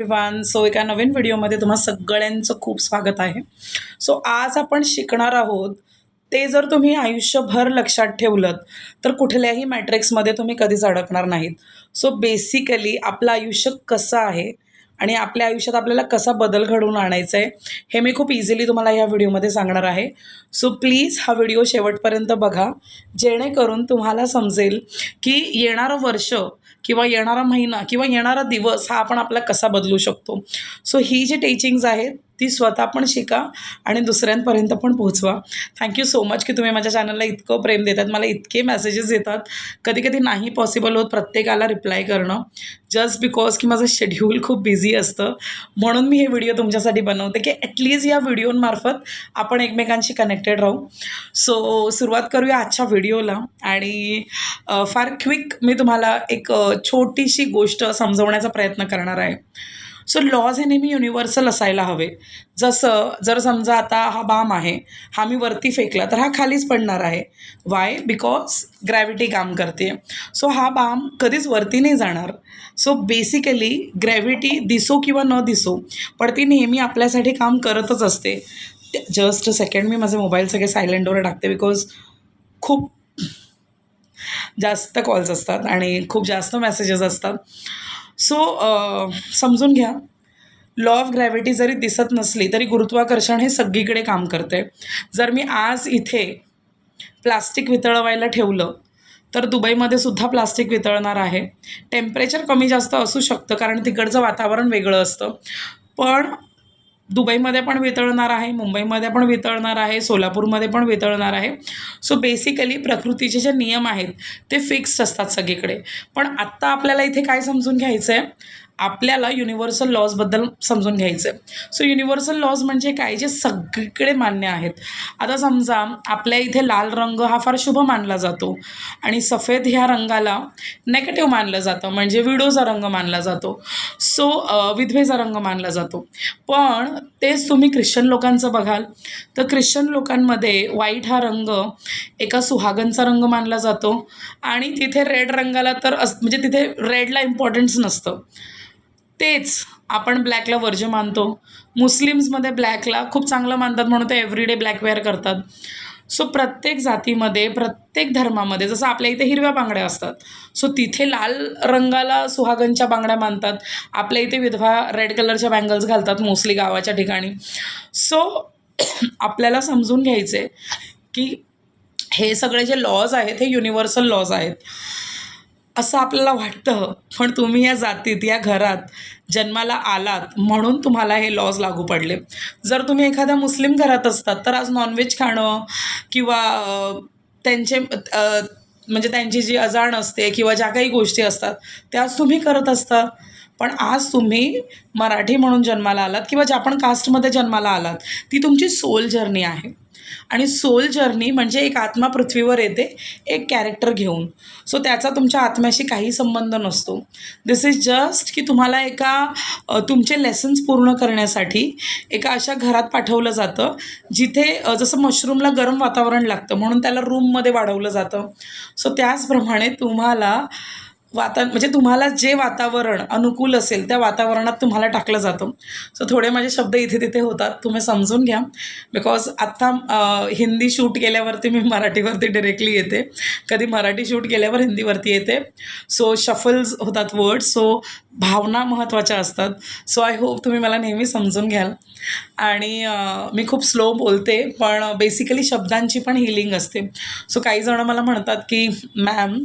Everyone so एका नवीन व्हिडिओमध्ये तुम्हा सगळ्यांचं खूप स्वागत आहे. सो आज आपण शिकणार आहोत. ते जर तुम्ही आयुष्यभर लक्षात ठेवलं तर कुठल्याही मॅट्रिक्समध्ये तुम्ही कधीच अडकणार नाहीत. सो बेसिकली आपलं आयुष्य कसं आहे आणि आपल्या आयुष्यात आपल्याला कसा बदल घडवून आणायचा आहे हे मी खूप इझिली तुम्हाला या व्हिडिओमध्ये सांगणार आहे. सो प्लीज हा व्हिडिओ शेवटपर्यंत बघा. जेणेकरून तुम्हाला समजेल की येणारं वर्ष किंवा येणारा महिना किंवा येणारा दिवस हा आपण आपला कसा बदलू शकतो? सो ही जी टीचिंग्ज आहेत ती स्वतः पण शिका आणि दुसऱ्यांपर्यंत पण पोहोचवा. थँक्यू सो मच की तुम्ही माझ्या चॅनलला इतकं प्रेम देतात. मला इतके मेसेजेस येतात. कधी कधी नाही पॉसिबल होत प्रत्येकाला रिप्लाय करणं. जस्ट बिकॉज की माझं शेड्यूल खूप बिझी असतं. म्हणून मी हे व्हिडिओ तुमच्यासाठी बनवते की ॲटलीस्ट या व्हिडिओमार्फत आपण एकमेकांशी कनेक्टेड राहू. सो सुरुवात करूया आजच्या व्हिडिओला आणि फार क्विक मी तुम्हाला एक छोटीशी गोष्ट समजवण्याचा प्रयत्न करणार आहे. सो लॉज हे नेहमी युनिव्हर्सल असायला हवे. जसं जर समजा आता हा बाम आहे हा मी वरती फेकला तर हा खालीच पडणार आहे. वाय बिकॉज ग्रॅव्हिटी काम करते. सो हा बाम कधीच वरती नाही जाणार. सो बेसिकली ग्रॅव्हिटी दिसो किंवा न दिसो पण ती नेहमी आपल्यासाठी काम करतच असते. जस्ट सेकंड मी माझे मोबाईल सगळे सायलेंटवर टाकते बिकॉज खूप जास्त कॉल्स असतात आणि खूप जास्त मेसेजेस असतात. सो समजून घ्या. लॉ ऑफ ग्रॅव्हिटी जरी दिसत नसली तरी गुरुत्वाकर्षण हे सगळीकडे काम करते जर मी आज इथे प्लास्टिक वितळवायला ठेवलं तर दुबईमध्ये सुद्धा प्लास्टिक वितळणार आहे. टेम्परेचर कमी जास्त असू शकतं कारण तिकडचं वातावरण वेगळं असतं. पण दुबईमध्ये पण वितळणार आहे मुंबईमध्ये पण वितळणार आहे सोलापूरमध्ये पण वितळणार आहे. सो बेसिकली प्रकृतीचे जे नियम आहेत ते फिक्स्ड असतात सगळीकडे. पण आत्ता आपल्याला इथे काय समजून घ्यायचं आहे आपल्याला युनिव्हर्सल लॉजबद्दल समजून घ्यायचं आहे सो युनिव्हर्सल लॉज म्हणजे काय? जे सगळीकडे मान्य आहेत. आता समजा आपल्या इथे लाल रंग हा फार शुभ मानला जातो आणि सफेद ह्या रंगाला नेगेटिव्ह मानलं जातं. म्हणजे विडोचा रंग मानला जातो. सो विधवेचा रंग मानला जातो. पण तेच तुम्ही ख्रिश्चन लोकांचं बघाल. तर ख्रिश्चन लोकांमध्ये व्हाईट हा रंग एका सुहागनचा रंग मानला जातो. आणि तिथे रेड रंगाला तर अस म्हणजे तिथे रेडला इम्पॉर्टन्स नसतं. तेच आपण ब्लॅकला वर्ज मानतो. मुस्लिम्समध्ये ब्लॅकला खूप चांगलं मानतात म्हणून ते एव्हरीडे ब्लॅक वेअर करतात. सो प्रत्येक जातीमध्ये प्रत्येक धर्मामध्ये जसं आपल्या इथे हिरव्या बांगड्या असतात. सो तिथे लाल रंगाला सुहागनच्या बांगड्या मानतात. आपल्या इथे विधवा रेड कलरच्या बँगल्स घालतात मोस्टली गावाच्या ठिकाणी. सो आपल्याला समजून घ्यायचं आहे की हे सगळे जे लॉज आहेत हे युनिव्हर्सल लॉज आहेत. असं आपल्याला वाटतं पण तुम्ही या जातीत या घरात जन्माला आलात म्हणून तुम्हाला हे लॉज लागू पडले. जर तुम्ही एखाद्या मुस्लिम घरात असतात तर आज नॉनव्हेज खाणं किंवा त्यांचे म्हणजे त्यांची जी अजाण असते किंवा ज्या काही गोष्टी असतात त्या आज तुम्ही करत असता. पण आज तुम्ही मराठी म्हणून जन्माला आलात किंवा ज्या आपण कास्टमध्ये जन्माला आलात ती तुमची सोल जर्नी आहे. आणि सोल जर्नी म्हणजे एक आत्मा पृथ्वीवर येते एक कॅरेक्टर घेऊन. सो त्याचा तुमच्या आत्म्याशी काही संबंध नसतो. दिस इज जस्ट की तुम्हाला एका तुमचे लेसन्स पूर्ण करण्यासाठी एका अशा घरात पाठवलं जातं जिथे जसं मशरूमला गरम वातावरण लागतं म्हणून त्याला रूममध्ये वाढवलं जातं. सो त्याचप्रमाणे तुम्हाला वाता म्हणजे तुम्हाला जे वातावरण अनुकूल असेल त्या वातावरणात तुम्हाला टाकलं जातं. सो थोडे माझे शब्द इथे तिथे होतात. तुम्ही समजून घ्या. बिकॉज आत्ता हिंदी शूट केल्यावरती मी मराठीवरती डिरेक्टली येते. कधी मराठी शूट केल्यावर हिंदीवरती येते. सो शफल्स होतात वर्ड सो भावना महत्त्वाच्या असतात. सो आय होप तुम्ही मला नेहमी समजून घ्याल. आणि मी खूप स्लो बोलते पण बेसिकली शब्दांची पण हिलिंग असते. सो काही जणं मला म्हणतात की मॅम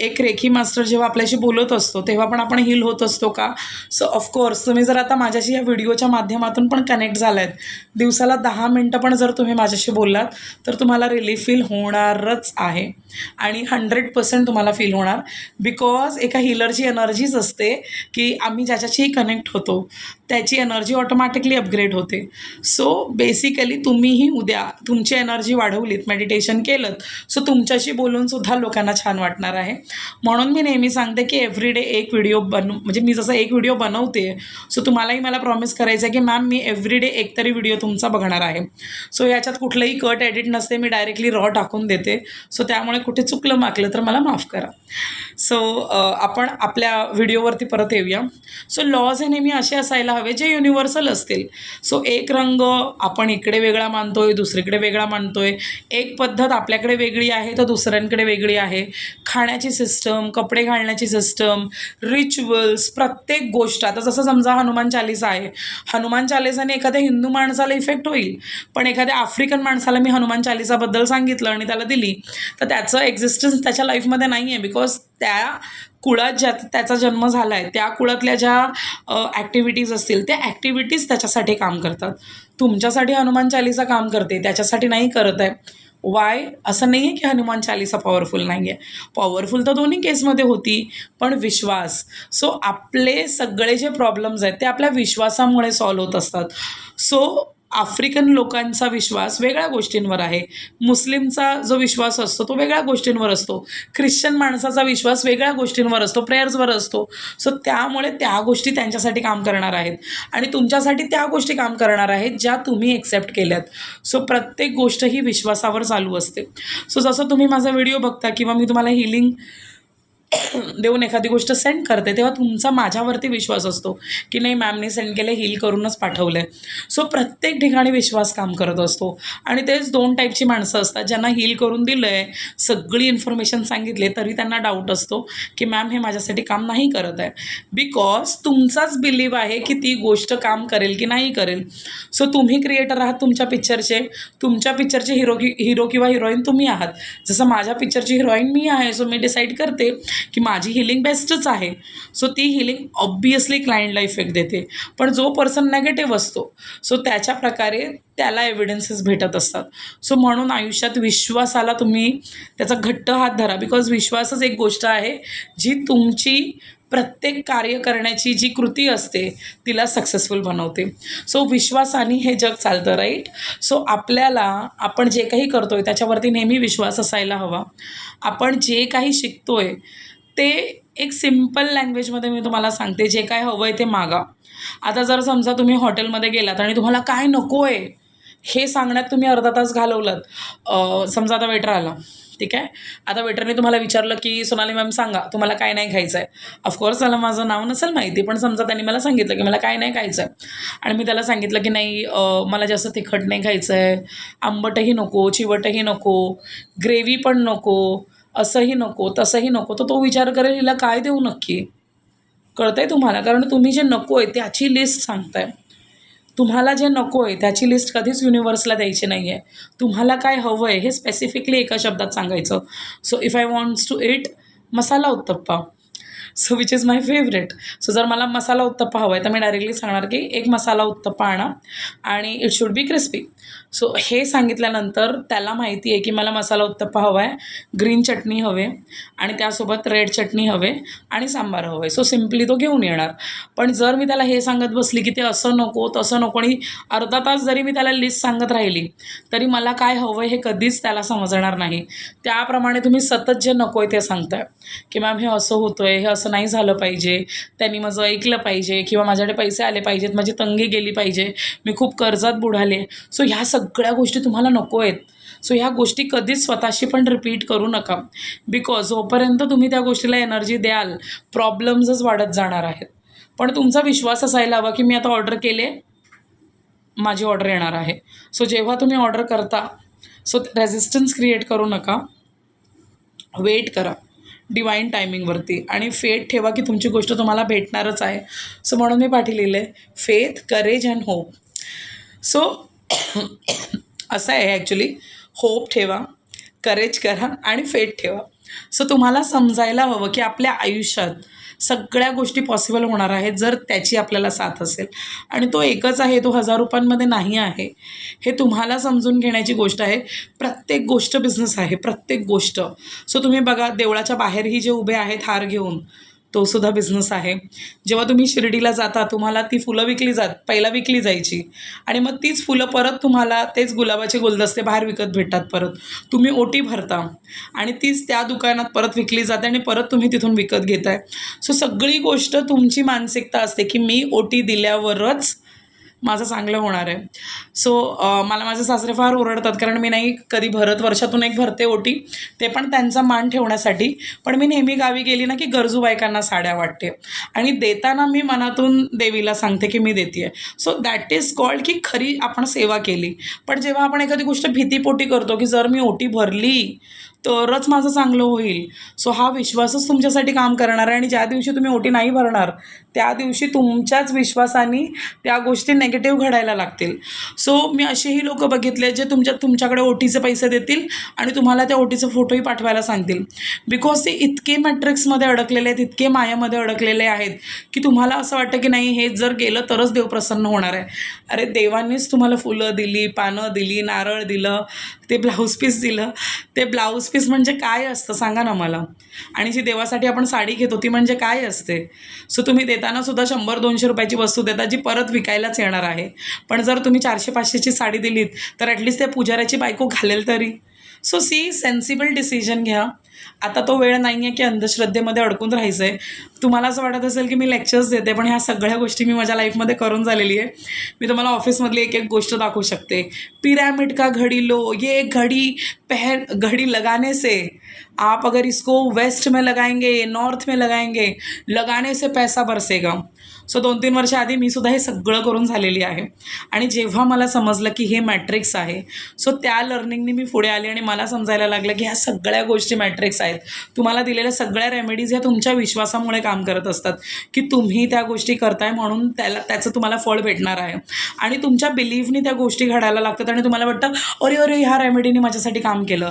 एक रेखी मास्टर जेव्हा आपल्याशी बोलत असतो तेव्हा पण आपण हील होत असतो का? सो ऑफकोर्स तुम्ही जर आता माझ्याशी या व्हिडिओच्या माध्यमातून पण कनेक्ट झालात दिवसाला दहा मिनटं पण जर तुम्ही माझ्याशी बोललात तर तुम्हाला रिलीफ फील होणारच आहे. आणि हंड्रेड पर्सेंट तुम्हाला फील होणार. बिकॉज एका हिलरची एनर्जीच असते की आम्ही ज्याच्याशीही कनेक्ट होतो त्याची एनर्जी ऑटोमॅटिकली अपग्रेड होते. सो बेसिकली तुम्हीही उद्या तुमची एनर्जी वाढवलीत मेडिटेशन केलं सो तुमच्याशी बोलूनसुद्धा लोकांना छान वाटणार आहे. म्हणून मी नेहमी सांगते की एव्हरीडे एक व्हिडिओ बनव म्हणजे मी जसं एक व्हिडिओ बनवते सो तुम्हालाही मला प्रॉमिस करायचं आहे की मॅम मी एव्हरीडे एक तरी व्हिडिओ तुमचा बघणार आहे. सो याच्यात कुठलंही कट एडिट नसते मी डायरेक्टली रॉ टाकून देते. सो त्यामुळे कुठे चुकलं माकलं तर मला माफ करा. सो आपण आपल्या व्हिडिओवरती परत येऊया. सो लॉज हे नेहमी असे असायला हवे जे युनिव्हर्सल असतील. सो एक रंग आपण इकडे वेगळा मानतोय दुसरीकडे वेगळा मानतोय. एक पद्धत आपल्याकडे वेगळी आहे तर दुसऱ्यांकडे वेगळी आहे. खाण्याची सिस्टम कपडे घालण्याची सिस्टम रिच्युअल्स प्रत्येक गोष्ट. आता जसं समजा हनुमान चालीसा आहे. हनुमान चालिसाने एखाद्या हिंदू माणसाला इफेक्ट होईल. पण एखाद्या आफ्रिकन माणसाला मी हनुमान चालिसाबद्दल सांगितलं आणि त्याला दिली तर त्याचं एक्झिस्टन्स त्याच्या लाईफमध्ये नाही आहे बिकॉज त्या कुळात ज्या त्याचा जन्म झाला आहे त्या कुळातल्या ज्या ॲक्टिव्हिटीज असतील त्या ॲक्टिव्हिटीज त्याच्यासाठी काम करतात. तुमच्यासाठी हनुमान चालिसा काम करते त्याच्यासाठी नाही करत आहे. वाय असं नाही आहे की हनुमान चालिसा पॉवरफुल नाही आहे पॉवरफुल तर दोन्ही केसमध्ये होती पण विश्वास. सो आपले सगळे जे प्रॉब्लेम्स आहेत ते आपल्या विश्वासामुळे सॉल्व होत असतात. सो आफ्रिकन लोकांचा विश्वास वेगळ्या गोष्टींवर आहे. मुस्लिमचा जो विश्वास असतो तो वेगळ्या गोष्टींवर असतो. ख्रिश्चन माणसाचा विश्वास वेगळ्या गोष्टींवर असतो प्रेयर्सवर असतो. सो त्यामुळे त्या गोष्टी त्यांच्यासाठी काम करणार आहेत. आणि तुमच्यासाठी त्या गोष्टी काम करणार आहेत ज्या तुम्ही एक्सेप्ट केल्यात. सो प्रत्येक गोष्ट ही विश्वासावर चालू असते. सो जसं तुम्ही माझा व्हिडिओ बघता किंवा मी तुम्हाला हिलिंग देऊन एखादी गोष्ट सेंड करते तेव्हा तुमचा माझ्यावरती विश्वास असतो की नाही मॅमने सेंड केलं हील करूनच पाठवलं आहे सो प्रत्येक ठिकाणी विश्वास काम करत असतो. आणि तेच दोन टाईपची माणसं असतात ज्यांना हील करून दिलं आहे सगळी इन्फॉर्मेशन सांगितले तरी त्यांना डाऊट असतो की मॅम हे माझ्यासाठी काम नाही करत आहे. बिकॉज तुमचाच बिलीव आहे की ती गोष्ट काम करेल की नाही करेल. सो तुम्ही क्रिएटर आहात तुमच्या पिक्चरचे तुमच्या पिक्चरचे हिरो कि हिरो किंवा हिरोईन तुम्ही आहात. जसं माझ्या पिक्चरची हिरोईन मी आहे सो मी डिसाईड करते की माझी हिलिंग बेस्टच आहे. सो ती हिलिंग ऑब्वियसली क्लायंटला इफेक्ट देते. पण जो पर्सन नेगेटिव्ह असतो सो त्याच्या प्रकारे त्याला एव्हिडन्सेस भेटत असतात. सो म्हणून आयुष्यात विश्वासाला तुम्ही त्याचा घट्ट हात धरा. बिकॉज विश्वासच एक गोष्ट आहे जी तुमची प्रत्येक कार्य करण्याची जी कृती असते तिला सक्सेसफुल बनवते. सो विश्वासाने हे जग चालतं राईट सो आपल्याला आपण जे काही करतो आहे त्याच्यावरती नेहमी विश्वास असायला हवा. आपण जे काही शिकतो आहे ते एक सिंपल लँग्वेजमध्ये मी तुम्हाला सांगते. जे काय हवं आहे ते मागा. आता जर समजा तुम्ही हॉटेलमध्ये गेलात आणि तुम्हाला काय नको आहे हे सांगण्यात तुम्ही अर्धा तास घालवलात. समजा आता वेटर आला. ठीक आहे? आता वेटरने तुम्हाला विचारलं की सोनाली मॅम सांगा तुम्हाला काय नाही खायचं आहे ऑफकोर्स त्याला माझं नाव नसेल माहिती पण समजा त्यांनी मला सांगितलं की मला काय नाही खायचं आहे आणि मी त्याला सांगितलं की नाही मला जास्त तिखट नाही खायचं आहे आंबटही नको चिवटही नको ग्रेव्ही पण नको. असंही नको तसंही नको. तर तो विचार करेल हिला काय देऊ नक्की? कळतंय तुम्हाला? कारण तुम्ही जे नको आहे त्याची लिस्ट सांगताय. तुम्हाला जे नको आहे त्याची लिस्ट कधीच युनिवर्सला द्यायची नाही आहे तुम्हाला काय हवं आहे हे स्पेसिफिकली एका शब्दात सांगायचं. So if I wants to eat masala uttappa so which is my favourite so जर मला मसाला उत्तप्पा हवा आहे तर मी डायरेक्टली सांगणार की एक मसाला उत्तप्पा आणा आणि it should be crispy so हे सांगितल्यानंतर त्याला माहिती आहे की मला मसाला उत्तप्पा हवा आहे ग्रीन चटणी हवे आणि त्यासोबत रेड चटणी हवे आणि सांबार हवं. आहे सो सिम्पली तो घेऊन येणार. पण जर मी त्याला हे सांगत बसली की ते असं नको तसं नको आणि अर्धा तास जरी मी त्याला लिस्ट सांगत राहिली तरी मला काय हवं आहे हे कधीच त्याला समजणार नाही. त्याप्रमाणे तुम्ही सतत जे नको आहे ते सांगताय की मॅम हे असं होतं आहे हे असं असं नाही झालं पाहिजे. त्यांनी माझं ऐकलं पाहिजे किंवा माझ्याकडे पैसे आले पाहिजेत माझी तंगी गेली पाहिजे. मी खूप कर्जात बुडाले. सो ह्या सगळ्या गोष्टी तुम्हाला नको आहेत. सो ह्या गोष्टी कधीच स्वतःशी पण रिपीट करू नका. बिकॉज जोपर्यंत तुम्ही त्या गोष्टीला एनर्जी द्याल प्रॉब्लेम्सच वाढत जाणार आहेत. पण तुमचा विश्वास असायला हवा की मी आता ऑर्डर केले माझी ऑर्डर येणार आहे. सो जेव्हा तुम्ही ऑर्डर करता सो रेझिस्टन्स क्रिएट करू नका. वेट करा. डिवाईन टायमिंगवरती आणि फेथ ठेवा की तुमची गोष्ट तुम्हाला भेटणारच आहे. सो म्हणून मी पाठी लिहिलं आहे faith courage and hope so असं आहे ॲक्च्युली होप ठेवा करेज करा आणि फेथ ठेवा. सो तुम्हाला समजायला हवं की आपल्या आयुष्यात सगळ्या गोष्टी पॉसिबल होणार आहेत जर त्याची आपल्याला साथ असेल. आणि तो एकच आहे तो हजार रुपयांमध्ये नाही आहे. हे तुम्हाला समजून घेण्याची गोष्ट आहे. प्रत्येक गोष्ट बिझनेस आहे प्रत्येक गोष्ट. सो तुम्ही बघा देवळाच्या बाहेरही जे उभे आहेत हार घेऊन तोसुद्धा बिझनेस आहे. जेव्हा तुम्ही शिर्डीला जाता तुम्हाला ती फुलं विकली जात पहिला विकली जायची. आणि मग तीच फुलं परत तुम्हाला तेच गुलाबाचे गुलदस्ते बाहेर विकत भेटतात परत. तुम्ही ओटी भरता आणि तीच त्या दुकानात परत विकली जाते आणि परत तुम्ही तिथून विकत घेताय. सो सगळी गोष्ट तुमची मानसिकता असते की मी ओटी दिल्यावरच माझं चांगलं होणार आहे. सो मला माझे सासरे फार ओरडतात कारण मी नाही कधी भरत वर्षातून एक भरते ओटी. ते पण त्यांचा मान ठेवण्यासाठी. पण मी नेहमी गावी गेली ना की गरजू बायकांना साड्या वाटते. आणि देताना मी मनातून देवीला सांगते की मी देते सो दॅट इज कॉल्ड की खरी आपण सेवा केली. पण जेव्हा आपण एखादी गोष्ट भीतीपोटी करतो की जर मी ओटी भरली तरच माझं चांगलं होईल. सो हा विश्वासच तुमच्यासाठी काम करणार आहे आणि ज्या दिवशी तुम्ही ओटी नाही भरणार त्या दिवशी तुमच्याच विश्वासाने त्या गोष्टी नेगेटिव्ह घडायला लागतील. सो मी असेही लोक बघितले जे तुमच्या तुमच्याकडे ओटीचे पैसे देतील आणि तुम्हाला त्या ओटीचे फोटोही पाठवायला सांगतील. बिकॉज ते इतके मॅट्रिक्समध्ये अडकलेले आहेत इतके मायामध्ये अडकलेले आहेत की तुम्हाला असं वाटतं की नाही हे जर गेलं तरच देव प्रसन्न होणार आहे. अरे देवांनीच तुम्हाला फुलं दिली पानं दिली नारळ दिलं ते ब्लाऊज पीस दिलं. ते ब्लाऊज पीस म्हणजे काय असतं सांगा ना मला. आणि जी देवासाठी आपण साडी घेतो ती म्हणजे काय असते? सो तुम्ही देताना सुद्धा शंभर दोनशे रुपयाची वस्तू देता जी परत विकायलाच येणार आहे. पण जर तुम्ही चारशे पाचशेची साडी दिलीत तर ॲटलिस्ट त्या पुजाऱ्याची बायको घालेल तरी. सो सी सेन्सिबल डिसिजन घ्या. आता तो वेळ नाही आहे की अंधश्रद्धेमध्ये अडकून राहायचं आहे तुम्हाला असं वाटत असेल की मी लेक्चर्स देते पण ह्या सगळ्या गोष्टी मी माझ्या लाईफमध्ये करून झालेली आहे. मी तुम्हाला ऑफिसमधली एक एक गोष्ट दाखवू शकते. पिरॅमिड का घड़ी लो ये घड़ी पहन घड़ी लगाने से. आप अगर इसको वेस्ट में लगाएंगे नॉर्थ में लगाएंगे लगाने से पैसा बरसेगा. सो दोन तीन वर्ष आधी मी सुद्धा हे सगळं करून झालेली आहे. आणि जेव्हा मला समजलं की हे मॅट्रिक्स आहे सो त्या लर्निंगनी मी पुढे आले आणि मला समजायला लागलं की ह्या सगळ्या गोष्टी मॅट्रिक्स आहेत. तुम्हाला दिलेल्या सगळ्या रेमेडीज ह्या तुमच्या विश्वासामुळे काम करत असतात की तुम्ही त्या गोष्टी करताय म्हणून त्याला त्याचं तुम्हाला फळ भेटणार आहे. आणि तुमच्या बिलीफनी त्या गोष्टी घडायला लागतात आणि तुम्हाला वाटतं अरे अरे ह्या रेमेडीने माझ्यासाठी काम केलं.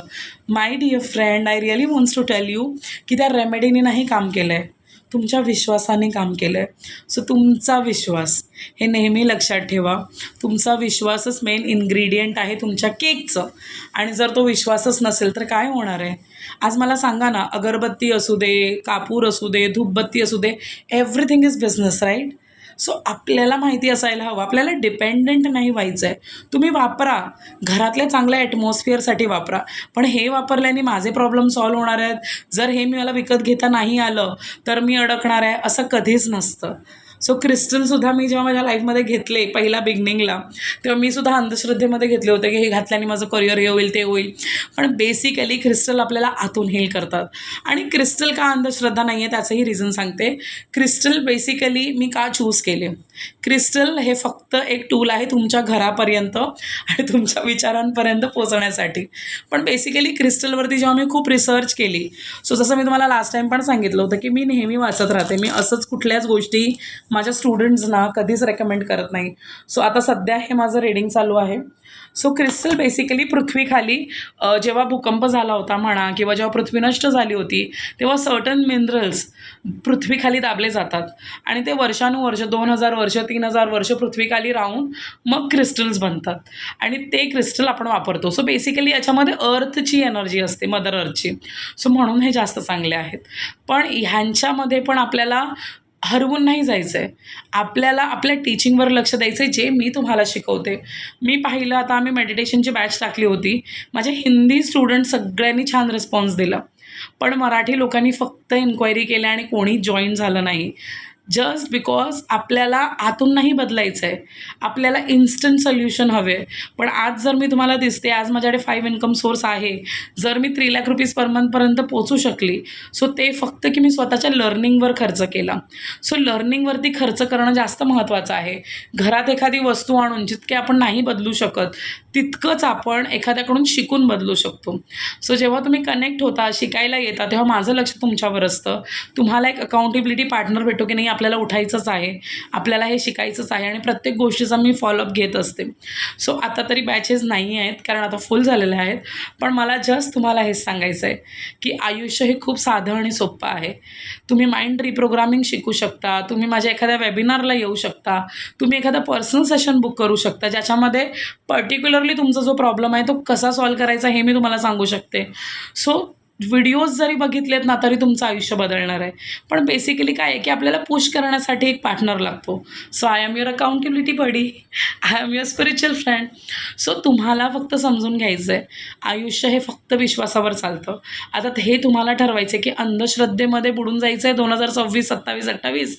My dear friend I really wants to tell you की त्या रेमेडीने नाही काम केलं आहे तुमच्या विश्वासाने काम केलं आहे सो तुमचा विश्वास हे नेहमी लक्षात ठेवा. तुमचा विश्वासच मेन इन्ग्रेडियंट आहे तुमच्या केकचं आणि जर तो विश्वासच नसेल तर काय होणार आहे? आज मला सांगा ना अगरबत्ती असू दे कापूर असू दे धूपबत्ती असू दे everything is business right so आपल्याला माहिती असायला हवं. आपल्याला डिपेंडंट नाही व्हायचं आहे तुम्ही वापरा. घरातल्या चांगल्या ॲटमॉस्फिअरसाठी वापरा. पण हे वापरल्याने माझे प्रॉब्लेम सॉल्व्ह होणार आहेत. जर हे मी मला विकत घेता नाही आलं तर मी अडकणार आहे असं कधीच नसतं. सो क्रिस्टलसुद्धा मी जेव्हा माझ्या लाईफमध्ये घेतले पहिला बिगनिंगला तेव्हा मी सुद्धा अंधश्रद्धेमध्ये घेतले होते की हे घातल्याने माझं करिअर हे होईल ते होईल. पण बेसिकली क्रिस्टल आपल्याला आतून हेल करतात. आणि क्रिस्टल का अंधश्रद्धा नाही आहे त्याचंही रिझन सांगते. क्रिस्टल बेसिकली मी का चूज केले? क्रिस्टल हे फक्त एक टूल आहे तुमच्या घरापर्यंत आणि तुमच्या विचारांपर्यंत पोचण्यासाठी पण बेसिकली क्रिस्टलवरती जेव्हा मी खूप रिसर्च केली सो जसं मी तुम्हाला लास्ट टाईम पण सांगितलं होतं की मी नेहमी वाचत राहते. मी असंच कुठल्याच गोष्टी माझ्या स्टुडंट्सना कधीच रेकमेंड करत नाही. सो आता सध्या हे माझं रिडिंग चालू आहे. सो क्रिस्टल बेसिकली पृथ्वीखाली जेव्हा भूकंप झाला होता म्हणा किंवा जेव्हा पृथ्वी नष्ट झाली होती तेव्हा सर्टन मिनरल्स पृथ्वीखाली दाबले जातात. आणि ते वर्षानुवर्ष दोन हजार वर्ष तीन हजार वर्ष पृथ्वीखाली राहून मग क्रिस्टल्स बनतात. आणि ते क्रिस्टल आपण वापरतो. सो बेसिकली याच्यामध्ये अर्थची एनर्जी असते मदर अर्थची सो म्हणून हे जास्त चांगले आहेत. पण ह्यांच्यामध्ये पण आपल्याला हरवून नाही जायचं आहे आपल्याला आपल्या टीचिंगवर लक्ष द्यायचं आहे जे मी तुम्हाला शिकवते. मी पाहिलं आता आम्ही मेडिटेशनची बॅच टाकली होती. माझ्या हिंदी स्टुडंट सगळ्यांनी छान रिस्पॉन्स दिला. पण मराठी लोकांनी फक्त इन्क्वायरी केल्या आणि कोणी जॉईन झालं नाही. जस्ट बिकॉज आपल्याला आतून नाही बदलायचं आहे आपल्याला इन्स्टंट सोल्युशन हवे. पण आज जर मी तुम्हाला दिसते आज माझ्याकडे फाईव्ह इन्कम सोर्स आहे. जर मी थ्री लॅक रुपीज पर मंथपर्यंत पोचू शकली सो ते फक्त की मी स्वतःच्या लर्निंगवर खर्च केला. सो लर्निंगवरती खर्च करणं जास्त महत्त्वाचं आहे. घरात एखादी वस्तू आणून जितके आपण नाही बदलू शकत तितकंच आपण एखाद्याकडून शिकून बदलू शकतो. सो जेव्हा तुम्ही कनेक्ट होता शिकायला येता तेव्हा माझं लक्ष तुमच्यावर असतं. तुम्हाला एक अकाउंटेबिलिटी पार्टनर भेटो की नाही आपल्याला उठायचंच आहे आपल्याला हे शिकायचंच आहे आणि प्रत्येक गोष्टीचा मी फॉलोअप घेत असते. सो आता तरी बॅचेस नाही आहेत कारण आता फुल झालेले आहेत. पण मला जस्ट तुम्हाला हेच सांगायचं आहे की आयुष्य हे खूप साधं आणि सोपं आहे. तुम्ही माइंड रिप्रोग्रामिंग शिकू शकता तुम्ही माझ्या एखाद्या वेबिनारला येऊ शकता तुम्ही एखादा पर्सनल सेशन बुक करू शकता ज्याच्यामध्ये पर्टिक्युलरली तुमचा जो प्रॉब्लेम आहे तो कसा सॉल्व करायचा हे मी तुम्हाला सांगू शकते. सो व्हिडिओज जरी बघितलेत ना तरी तुमचं आयुष्य बदलणार आहे. पण बेसिकली काय आहे की आपल्याला पुश करण्यासाठी एक पार्टनर लागतो. So I am your accountability buddy I am your spiritual friend so तुम्हाला फक्त समजून घ्यायचं आहे आयुष्य हे फक्त विश्वासावर चालतं. आता हे तुम्हाला ठरवायचं आहे की अंधश्रद्धेमध्ये बुडून जायचं आहे दोन हजार सव्वीस सत्तावीस अठ्ठावीस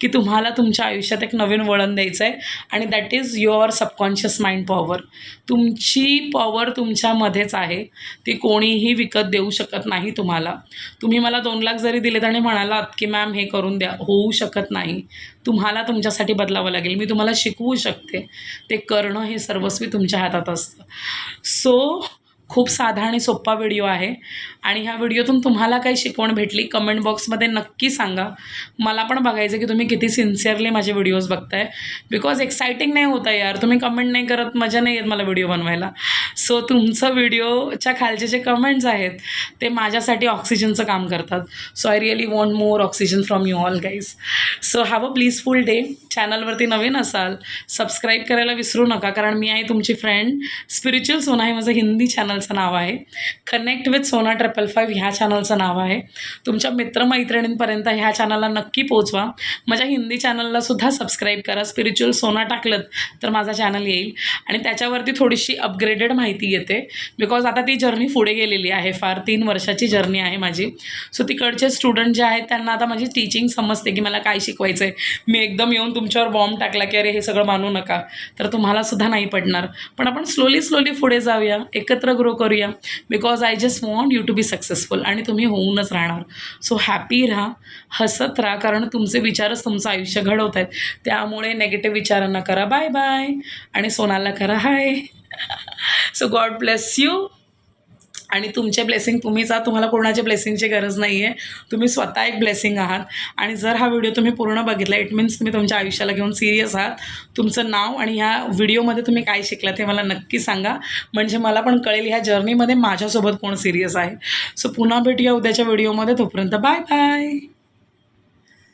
की तुम्हाला तुमच्या आयुष्यात एक नवीन वळण द्यायचं आहे आणि that is your subconscious mind power तुमची पॉवर तुमच्यामध्येच आहे. ती कोणीही विकत देऊ शकत नाही तुम्हाला. तुम्ही मला दोन लाख जरी दिलेत आणि म्हणालात की मॅम हे करून द्या. होऊ शकत नाही. तुम्हाला तुमच्यासाठी बदलावं लागेल. मी तुम्हाला शिकवू शकते. ते करणं हे सर्वस्वी तुमच्या हातात असतं. सो खूप साधा आणि सोप्पा व्हिडिओ आहे. आणि ह्या व्हिडिओतून तुम्हाला काही शिकवण भेटली कमेंट बॉक्समध्ये नक्की सांगा. मला पण बघायचं की तुम्ही किती सिन्सिअरली माझे व्हिडिओज बघताय. बिकॉज एक्सायटिंग नाही होता यार. तुम्ही कमेंट नाही करत मजा नाही येत मला व्हिडिओ बनवायला. सो तुमचं व्हिडिओच्या खालचे जे कमेंट्स आहेत ते माझ्यासाठी ऑक्सिजनचं काम करतात. So I really want more oxygen from you all guys so have a pleasureful day चॅनलवरती नवीन असाल सबस्क्राईब करायला विसरू नका. कारण मी आहे तुमची फ्रेंड स्पिरिच्युअल सोना हे माझं हिंदी चॅनल चॅनलचं नाव आहे. Connect with Sona triple five ह्या चॅनलचं नाव आहे. तुमच्या मित्रमैत्रिणींपर्यंत ह्या चॅनलला नक्की पोचवा. माझ्या हिंदी चॅनलला सुद्धा सबस्क्राईब करा. स्पिरिच्युअल सोना टाकलं तर माझा चॅनल येईल. आणि त्याच्यावरती थोडीशी अपग्रेडेड माहिती येते. बिकॉज आता ती जर्नी पुढे गेलेली आहे. फार तीन वर्षाची जर्नी आहे माझी. सो तिकडचे स्टुडंट जे आहेत त्यांना आता माझी टीचिंग समजते की मला काय शिकवायचं आहे मी एकदम येऊन तुमच्यावर बॉम्ब टाकला की अरे हे सगळं मानू नका. तर तुम्हाला सुद्धा नाही पडणार पण आपण स्लोली स्लोली पुढे जाऊया. एकत्र ग्रो करूया. Because I just want you to be successful आणि तुम्ही होऊनच राहणार. सो हॅपी राहा. हसत राहा. कारण तुमचे विचारच तुमचं आयुष्य घडवत आहेत त्यामुळे नेगेटिव्ह विचारांना करा. बाय बाय आणि सोनाला करा. Hi so God bless you आणि तुमचे ब्लेसिंग तुम्हीच आहात तुम्हाला कोणाच्या ब्लेसिंगची गरज नाही आहे तुम्ही स्वतः एक ब्लेसिंग आहात. आणि जर हा व्हिडिओ तुम्ही पूर्ण बघितला इट मीन्स तुम्ही तुमच्या आयुष्याला घेऊन सिरियस आहात. तुमचं नाव आणि ह्या व्हिडिओमध्ये तुम्ही काय शिकलात हे मला नक्की सांगा. म्हणजे मला पण कळेल ह्या जर्नीमध्ये माझ्यासोबत कोण सिरियस आहे. सो पुन्हा भेटूया उद्याच्या व्हिडिओमध्ये. तोपर्यंत बाय बाय